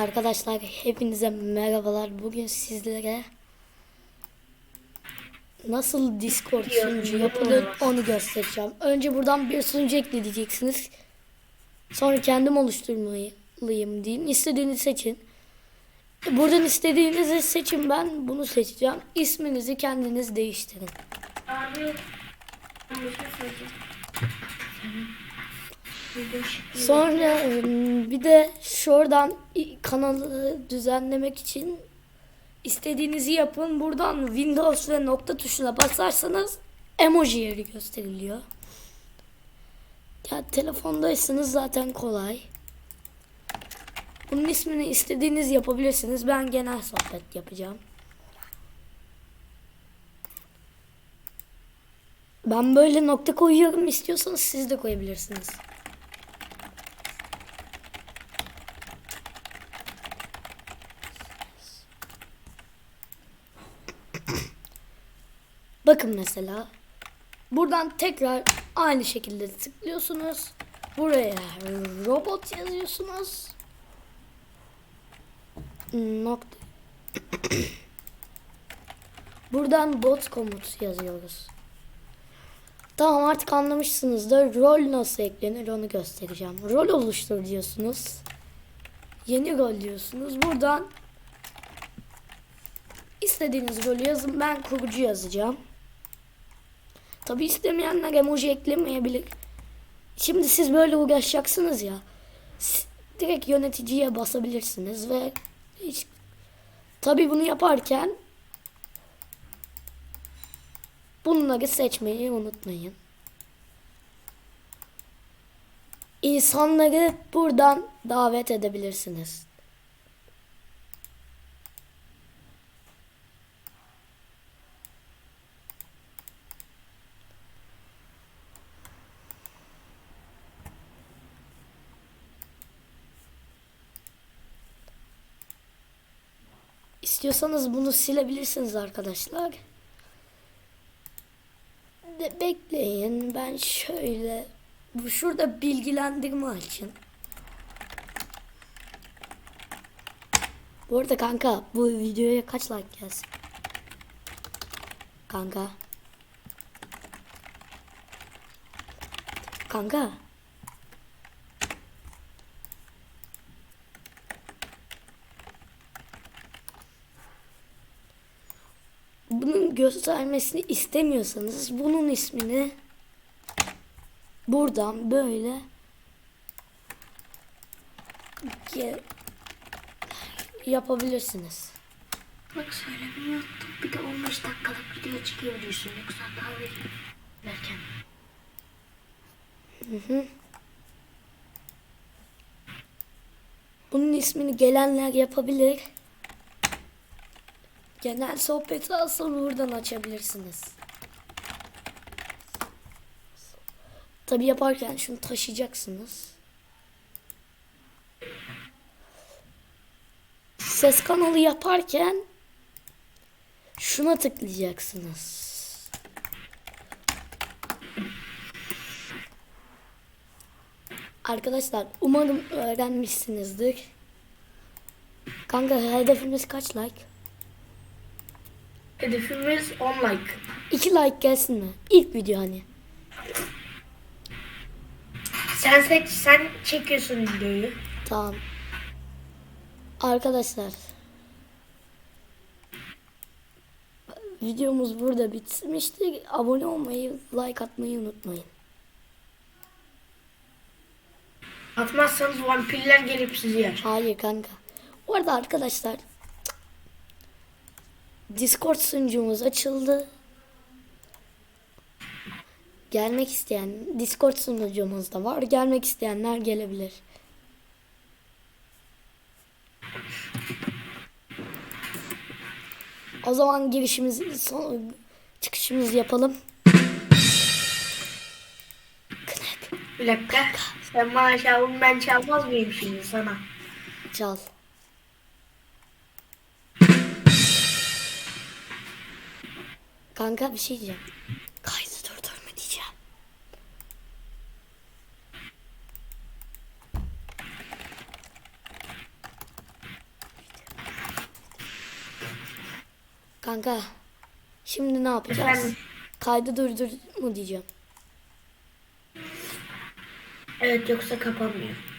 Arkadaşlar hepinize merhabalar. Bugün sizlere nasıl Discord sunucu yapılır onu göstereceğim. Önce buradan bir sunucu ekleyeceksiniz. Sonra kendim oluşturmalıyım deyin. İstediğinizi seçin. Buradan istediğinizi seçin. Ben bunu seçeceğim. İsminizi kendiniz değiştirin. Abi şey. Sonra ım, bir de şuradan kanalı düzenlemek için istediğinizi yapın. Buradan Windows ve nokta tuşuna basarsanız emoji yeri gösteriliyor. Ya telefondaysanız zaten kolay. Bunun ismini istediğiniz yapabilirsiniz. Ben genel sohbet yapacağım. Ben böyle nokta koyuyorum. İstiyorsanız siz de koyabilirsiniz. Bakın mesela. Buradan tekrar aynı şekilde tıklıyorsunuz. Buraya robot yazıyorsunuz. Nokta. Buradan bot komut yazıyoruz. Tamam artık anlamışsınızdır. Rol nasıl eklenir onu göstereceğim. Rol oluştur diyorsunuz. Yeni rol diyorsunuz. Buradan İstediğiniz rolü yazın. Ben kurucu yazacağım. Tabi istemeyenler emoji eklemeyebilir. Şimdi siz böyle uğraşacaksınız ya. Direkt yöneticiye basabilirsiniz ve hiç Tabi bunu yaparken bunları seçmeyi unutmayın. İnsanları buradan davet edebilirsiniz. İstiyorsanız bunu silebilirsiniz arkadaşlar. De bekleyin. Ben şöyle bu şurada bilgilendirme açın. Bu arada kanka bu videoya kaç like gelsin? Kanka. Kanka. Bunun göstermesini istemiyorsanız bunun ismini buradan böyle yapabilirsiniz. Bak söylemeyi unuttum. Bir de 15 dakikalık video çıkıyor diyorsun. Yoksa daha vereyim. Derken. Bunun ismini gelenler yapabilir. Genel sohbeti asıl buradan açabilirsiniz. Tabi yaparken şunu taşıyacaksınız. Ses kanalı yaparken şuna tıklayacaksınız. Arkadaşlar umarım öğrenmişsinizdir. Kanka hedefimiz kaç like? Hedefimiz 10 like. 2 like gelsin mi? İlk video hani. Sen seç, sen çekiyorsun videoyu. Tamam. Arkadaşlar. Videomuz burada bitmiştir. Abone olmayı, like atmayı unutmayın. Atmazsanız vampirler gelip sizi yer. Hayır kanka. Bu arada arkadaşlar Discord sunucumuz açıldı. Gelmek isteyen Discord sunucumuz da var. Gelmek isteyenler gelebilir. O zaman girişimizi son çıkışımızı yapalım. Kınak Bir dakika. Sen bana çaldın ben çalmaz mıyım şimdi sana? çal. Kanka bir şey diyeceğim. Kaydı durdurma diyeceğim. Kanka şimdi ne yapacağız? Kaydı durdur mu diyeceğim. Evet yoksa kapanmıyor.